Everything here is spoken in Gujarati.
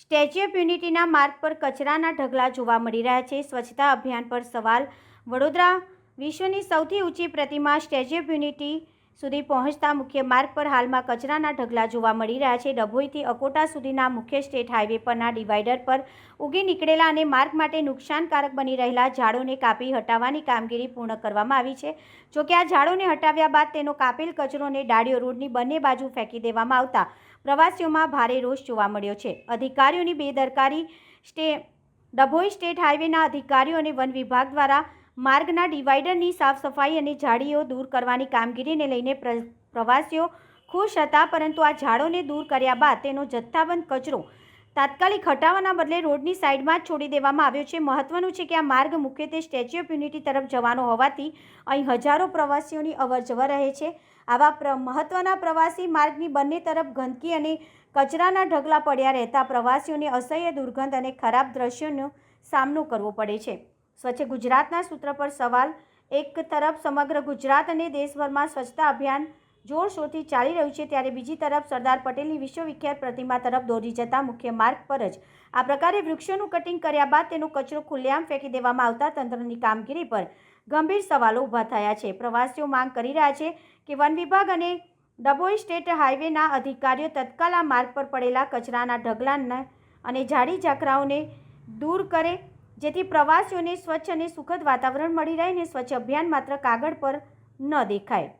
સ્ટેચ્યુ ઓફ યુનિટીના માર્ગ પર કચરાના ઢગલા જોવા મળી રહ્યા છે. સ્વચ્છતા અભિયાન પર સવાલ. વડોદરા વિશ્વની સૌથી ઊંચી પ્રતિમા સ્ટેચ્યુ ઓફ યુનિટી સુધી પહોંચતા મુખ્ય માર્ગ પર હાલમાં કચરાના ઢગલા જોવા મળી રહ્યા છે. ડભોઈથી અકોટા સુધીના મુખ્ય સ્ટેટ હાઈવે પરના ડિવાઈડર પર ઉગી નીકળેલા અને માર્ગ માટે નુકસાનકારક બની રહેલા ઝાડોને કાપી હટાવવાની કામગીરી પૂર્ણ કરવામાં આવી છે. જોકે આ ઝાડોને હટાવ્યા બાદ તેનો કાપેલ કચરોને ડાળીઓ રોડની બંને બાજુ ફેંકી દેવામાં આવતા પ્રવાસીઓમાં ભારે રોષ જોવા મળ્યો છે. અધિકારીઓની બેદરકારી સ્ટે, ડભોઈ સ્ટેટ હાઈવેના અધિકારીઓ અને વન વિભાગ દ્વારા માર્ગના ડિવાઈડરની સાફ સફાઈ અને ઝાડીઓ દૂર કરવાની કામગીરીને લઈને પ્રવાસીઓ ખુશ હતા, પરંતુ આ ઝાડોને દૂર કર્યા બાદ તેનો જથ્થાબંધ કચરો તાત્કાલિક હટાવવાના બદલે રોડની સાઈડમાં જ છોડી દેવામાં આવ્યો છે. મહત્વનું છે કે આ માર્ગ મુખ્યત્વે સ્ટેચ્યુ ઓફ યુનિટી તરફ જવાનો હોવાથી અહીં હજારો પ્રવાસીઓની અવરજવર રહે છે. આવા પ્ર, મહત્વના પ્રવાસી માર્ગની બંને તરફ ગંદકી અને કચરાના ઢગલા પડ્યા રહેતા પ્રવાસીઓને અસહ્ય દુર્ગંધ અને ખરાબ દ્રશ્યોનો સામનો કરવો પડે છે. સ્વચ્છ ગુજરાતના સૂત્ર પર સવાલ. એક તરફ સમગ્ર ગુજરાત અને દેશભરમાં સ્વચ્છતા અભિયાન જોરશોરથી ચાલી રહ્યું છે, ત્યારે બીજી તરફ સરદાર પટેલની વિશ્વવિખ્યાત પ્રતિમા તરફ દોરી જતા મુખ્ય માર્ગ પર જ. આ પ્રકારે વૃક્ષોનું કટિંગ કર્યા બાદ તેનો કચરો ખુલ્લેઆમ ફેંકી દેવામાં આવતા તંત્રની કામગીરી પર ગંભીર સવાલો ઊભા થયા છે. પ્રવાસીઓ માંગ કરી રહ્યા છે કે વન વિભાગ અને ડભોઈ સ્ટેટ હાઈવેના અધિકારીઓ તત્કાલ આ માર્ગ પર પડેલા કચરાના ઢગલાને અને ઝાડી ઝાકરાઓને દૂર કરે. જેથી પ્રવાસીઓને સ્વચ્છ અને સુખદ વાતાવરણ મળી રહે અને સ્વચ્છ અભિયાન માત્ર કાગળ પર ન દેખાય.